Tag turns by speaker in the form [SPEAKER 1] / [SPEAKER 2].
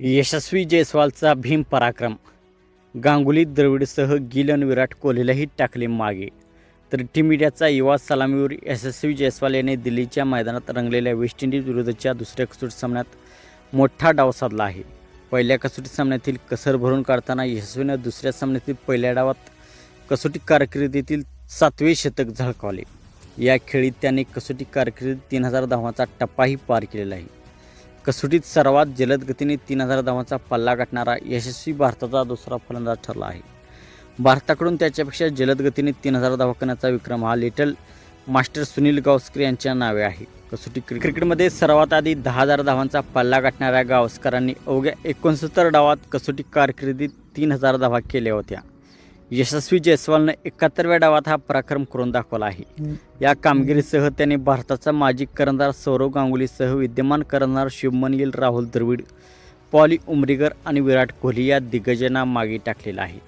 [SPEAKER 1] यशस्वी जयस्वालचा भीम पराक्रम. गांगुली द्रविडसह गिल आणि विराट कोहलीलाही टाकले मागे. तर टीम इंडियाचा युवा सलामीवर यशस्वी जयस्वाल याने दिल्लीच्या मैदानात रंगलेल्या वेस्ट इंडिज विरुद्धच्या दुसऱ्या कसोटी सामन्यात मोठा डाव साधला आहे. पहिल्या कसोटी सामन्यातील कसर भरून काढताना यशस्वीनं दुसऱ्या सामन्यातील पहिल्या डावात कसोटी कारकिर्दीतील सातवे शतक झळकावले. या खेळीत त्याने कसोटी कारकिर्दीत तीन हजार धावांचा टप्पाही पार केलेला आहे. कसोटीत सर्वात जलद गतीने तीन हजार धावांचा पल्ला गाठणारा यशस्वी भारताचा दुसरा फलंदाज ठरला आहे. भारताकडून त्याच्यापेक्षा जलद गतीने तीन हजार धावा करण्याचा विक्रम हा लिटल मास्टर सुनील गावस्कर यांच्या नावे आहे. कसोटी क्रिकेटमध्ये सर्वात आधी दहा हजार धावांचा पल्ला गाठणाऱ्या गावस्करांनी अवघ्या एकोणसत्तर डावात कसोटी कारकिर्दीत तीन हजार धावा केल्या होत्या. यशस्वी जयस्वालनं एकाहत्तरव्या डावात हा पराक्रम करून दाखवला आहे. या कामगिरीसह त्याने भारताचा माजी कर्णधार सौरव गांगुलीसह विद्यमान कर्णधार शुभमन गिल राहुल द्रविड पॉली उमरीगर आणि विराट कोहली या दिग्गजांना मागे टाकलेला आहे.